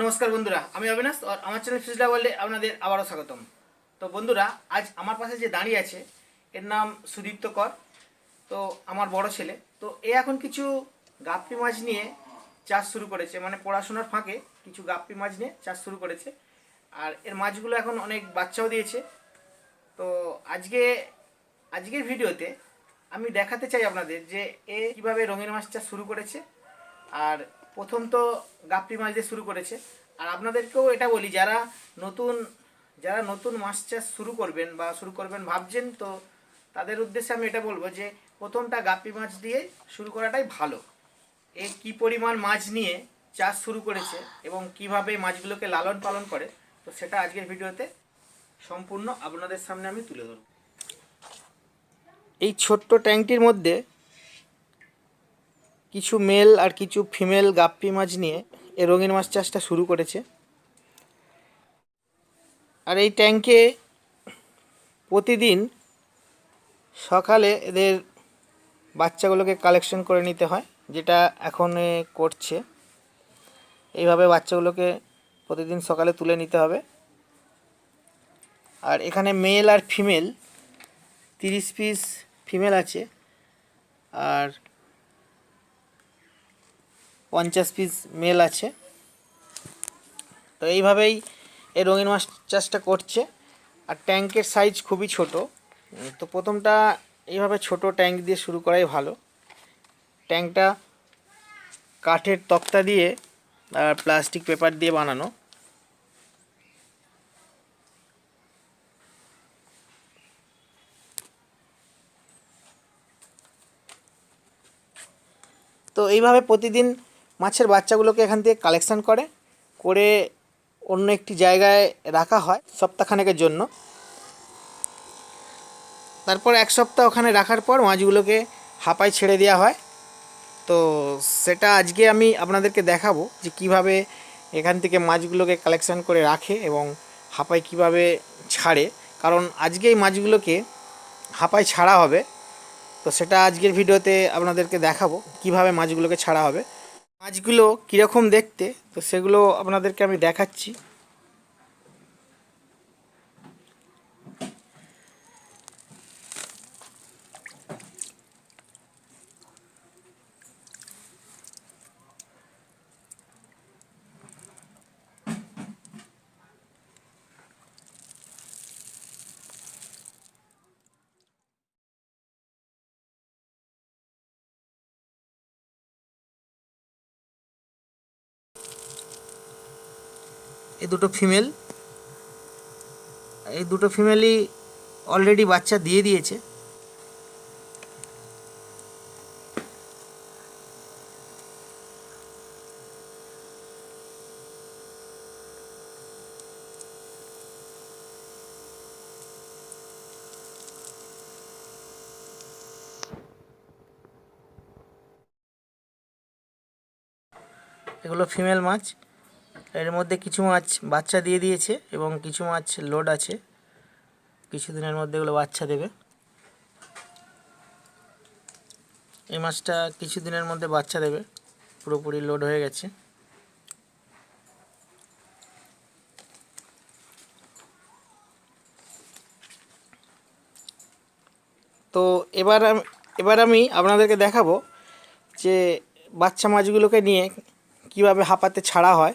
নমস্কার বন্ধুরা, আমি অবিনাশ আর আমার চ্যানেল ফিজলা ওয়ার্ল্ডে আপনাদের আবারও স্বাগতম। তো বন্ধুরা, আজ আমার পাশে যে দাঁড়িয়ে আছে, এর নাম সুদীপ্ত কর, তো আমার বড় ছেলে। তো এ এখন কিছু গাপ্পি মাছ নিয়ে চাষ শুরু করেছে মানে পড়াশোনার ফাঁকে কিছু গাপ্পি মাছ নিয়ে চাষ শুরু করেছে। আর এর মাছগুলো এখন অনেক বাচ্চাও দিয়েছে। তো আজকে, আজকের ভিডিওতে আমি দেখাতে চাই আপনাদের যে এ কীভাবে রঙিন মাছ চাষ শুরু করেছে। আর প্রথম তো গাপ্পি মাছ দিয়ে শুরু করেছে। আর আপনাদেরকেও এটা বলি, যারা নতুন যারা নতুন মাছ চাষ শুরু করবেন বা শুরু করবেন ভাবছেন, তো তাদের উদ্দেশ্যে আমি এটা বলব যে, প্রথমটা গাপ্পি মাছ দিয়ে শুরু করাটাই ভালো। এ কি পরিমাণ মাছ নিয়ে চাষ শুরু করেছে এবং কীভাবে মাছগুলোকে লালন পালন করে, তো সেটা আজকের ভিডিওতে সম্পূর্ণ আপনাদের সামনে আমি তুলে ধরব। এই ছোট্ট ট্যাঙ্কটির মধ্যে কিছু মেল আর কিছু ফিমেল গাপ্পি মাছ নিয়ে এ রঙিন মাছ চাষটা শুরু করেছে। আর এই ট্যাঙ্কে প্রতিদিন সকালে এদের বাচ্চাগুলোকে কালেকশন করে নিতে হয়, যেটা এখন করছে। এইভাবে বাচ্চাগুলোকে প্রতিদিন সকালে তুলে নিতে হবে। আর এখানে মেল আর ফিমেল তিরিশ পিস ফিমেল আছে। আর পঞ্চাশ পিস মেল আছে। তো এইভাবেই এই রঙিন মাছ চাষটা করছে। আর ট্যাঙ্কের সাইজ খুবই ছোট। তো প্রথমটা এইভাবে ছোট ট্যাঙ্ক দিয়ে শুরু করাই ভালো। ট্যাঙ্কটা কাঠের তক্তা দিয়ে আর প্লাস্টিক পেপার দিয়ে বানানো। তো এইভাবে প্রতিদিন মাছের বাচ্চাগুলোকে এখান থেকে কালেকশান করে করে অন্য একটি জায়গায় রাখা হয় সপ্তাহখানেকের জন্য। তারপর এক সপ্তাহ ওখানে রাখার পর মাছগুলোকে হাঁপায় ছেড়ে দেওয়া হয়। তো সেটা আজকে আমি আপনাদেরকে দেখাবো যে কীভাবে এখান থেকে মাছগুলোকে কালেকশান করে রাখে এবং হাঁপায় কীভাবে ছাড়ে। কারণ আজকে এই মাছগুলোকে হাঁপায় ছাড়া হবে। তো সেটা আজকের ভিডিওতে আপনাদেরকে দেখাবো কীভাবে মাছগুলোকে ছাড়া হবে। মাছগুলো কীরকম দেখতে তো সেগুলো আপনাদেরকে আমি দেখাচ্ছি। এই দুটো ফিমেল এই দুটো ফিমেলই অলরেডি বাচ্চা দিয়ে দিয়েছে। এগুলো ফিমেল মাছ। এর মধ্যে কিছু মাছ বাচ্চা দিয়ে দিয়েছে এবং কিছু মাছ লোড আছে। কিছুদিনের মধ্যে এগুলো বাচ্চা দেবে। এই মাছটা কিছুদিনের মধ্যে বাচ্চা দেবে। পুরোপুরি লোড হয়ে গেছে। তো এবার আমি এবার আমি আপনাদেরকে দেখাবো যে বাচ্চা মাছগুলোকে নিয়ে কীভাবে হাঁপাতে ছাড়া হয়।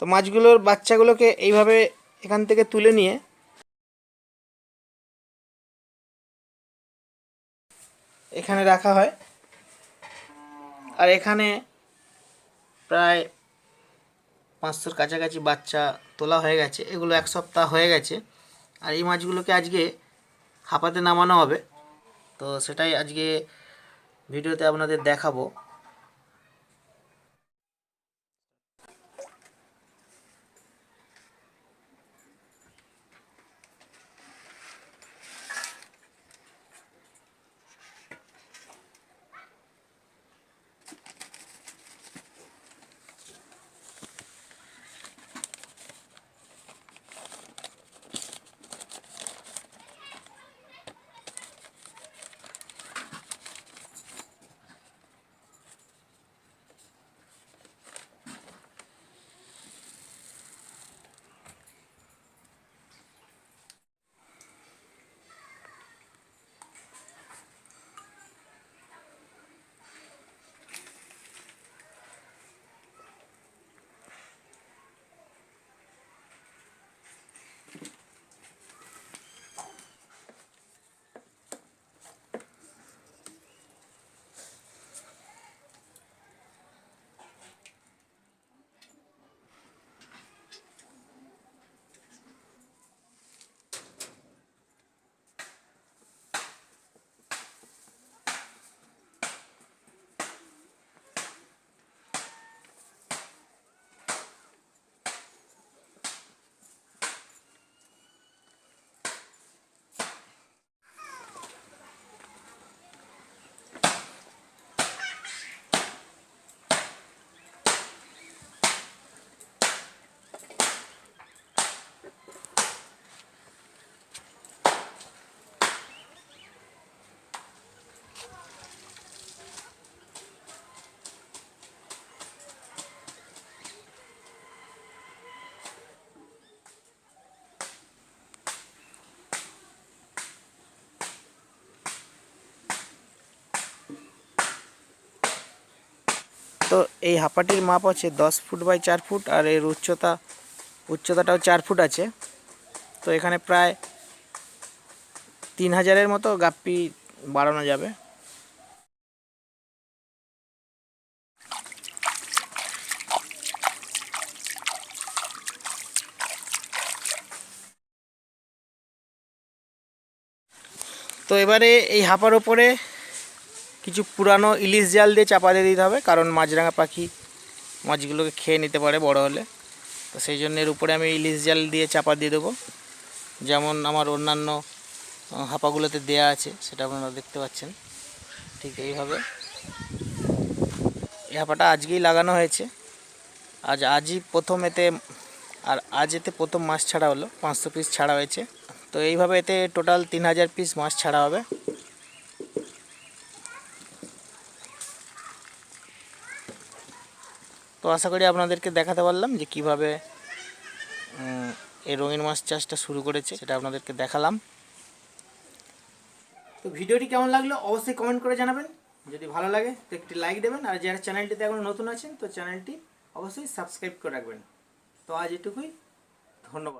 তো মাছগুলোর বাচ্চাগুলোকে এইভাবে এখান থেকে তুলে নিয়ে এখানে রাখা হয়। আর এখানে প্রায় পাঁচশোর কাছাকাছি বাচ্চা তোলা হয়ে গেছে। এগুলো এক সপ্তাহ হয়ে গেছে। আর এই মাছগুলোকে আজকে হাঁপাতে নামানো হবে। তো সেটাই আজকে ভিডিওতে আপনাদের দেখাবো। তো এই হাঁপাটির মাপ আছে দশ ফুট বাই চার ফুট আর এর উচ্চতা, উচ্চতাটাও চার ফুট আছে। তো এখানে প্রায় তিন হাজারের মতো গাপ্পি বাড়ানো যাবে। তো এবারে এই হাঁপার ওপরে কিছু পুরানো ইলিশ জাল দিয়ে চাপা দিয়ে দিতে হবে, কারণ মাছরাঙা পাখি মাছগুলোকে খেয়ে নিতে পারে বড় হলে। তো সেই জন্য এর উপরে আমি ইলিশ জাল দিয়ে চাপা দিয়ে দেবো। যেমন আমার অন্যান্য হাঁপাগুলোতে দেয়া আছে, সেটা আপনারা দেখতে পাচ্ছেন। ঠিক এইভাবে। এই হাঁপাটা আজকেই লাগানো হয়েছে। আজ, আজই প্রথম এতে, আর আজ এতে প্রথম মাছ ছাড়া হলো, পাঁচশো পিস ছাড়া হয়েছে। তো এইভাবে এতে টোটাল তিন হাজার পিস মাছ ছাড়া হবে। তো আশা করি আপনাদেরকে দেখাতে পারলাম যে কীভাবে এই রঙিন মাছ চাষটা শুরু করেছে, সেটা আপনাদেরকে দেখালাম। তো ভিডিওটি কেমন লাগল অবশ্যই কমেন্ট করে জানাবেন। যদি ভালো লাগে, তো একটি লাইক দেবেন। আর যারা চ্যানেলটিতে এখন নতুন আছেন, তো চ্যানেলটি অবশ্যই সাবস্ক্রাইব করে রাখবেন। তো আজ এটুকুই। ধন্যবাদ।